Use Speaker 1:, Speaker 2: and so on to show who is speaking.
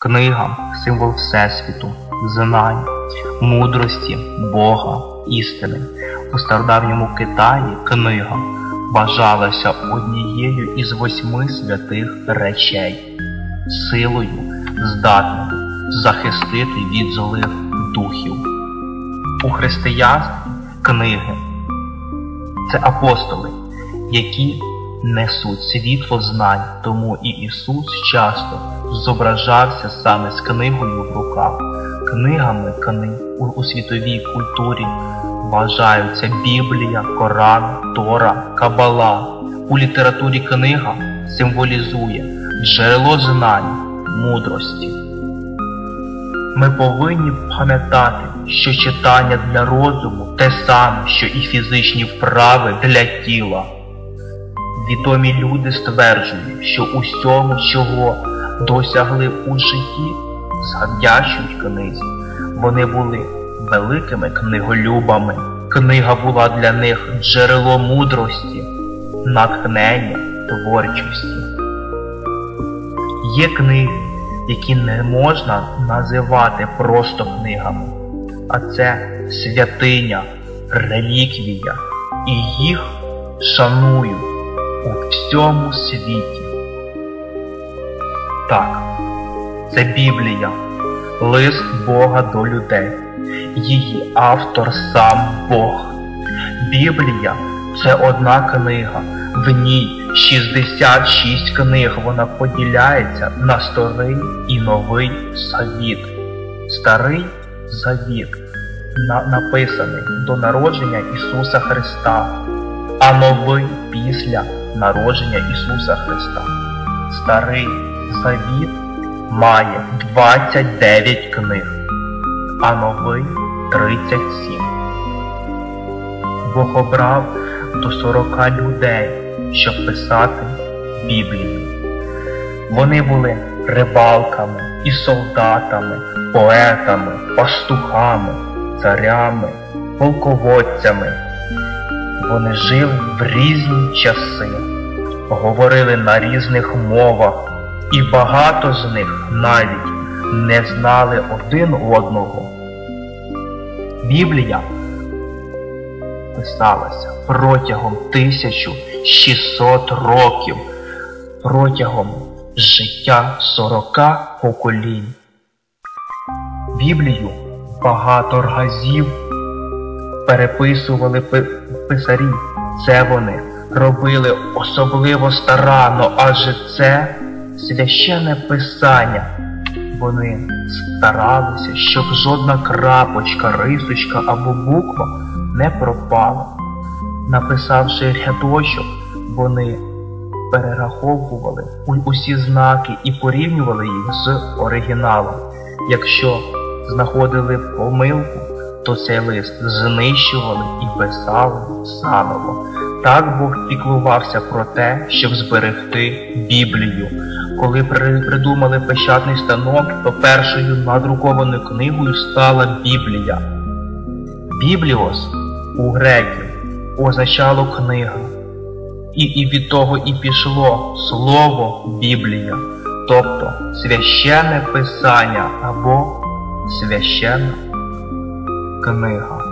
Speaker 1: Книга символ Всесвіту, знань, мудрості, Бога, істини. У стародавньому Китаї книга вважалася однією із восьми святих речей, силою здатною захистити від злих духів. У християнстві книги це апостоли, які несуть світло знань, тому і Ісус часто зображався саме з книгою в руках. Книгами книг у, у світовій культурі вважаються Біблія, Коран, Тора, Кабала. У літературі книга символізує джерело знань, мудрості. Ми повинні пам'ятати, що читання для розуму те саме, що і фізичні вправи для тіла. Відомі люди стверджують, що усьому, чого досягли у житті, завдячують книзі. Вони були великими книголюбами. Книга була для них джерело мудрості, натхнення, творчості. Є книги, які не можна називати просто книгами, а це святиня, реліквія, і їх шанують у всьому світі. Так, це Біблія, лист Бога до людей. Її автор сам Бог. Біблія це одна книга. В ній 66 книг. Вона поділяється на старий і новий завіт. Старий завіт на, написаний до народження Ісуса Христа, а новий після народження Ісуса Христа. Старий завіт має 29 книг, а новий 37. Бог обрав до 40 людей, щоб писати Біблію. Вони були рибалками і солдатами, поетами, пастухами, царями, полководцями. Вони жили в різні часи, говорили на різних мовах, і багато з них навіть не знали один одного. Біблія писалася протягом 1600 років, протягом життя 40 поколінь. Біблію багато разів переписували писарі. Це вони робили особливо старанно, адже це священне писання. Вони старалися, щоб жодна крапочка, рисочка або буква не пропала. Написавши рядочок, вони перераховували усі знаки і порівнювали їх з оригіналом. Якщо знаходили помилку, то цей лист знищували і писали заново. Так Бог піклувався про те, щоб зберегти Біблію. Коли придумали печатний станок, то першою надрукованою книгою стала Біблія. Бібліос у греків означало книга. І, і від того і пішло слово Біблія, тобто священне писання або священна книга.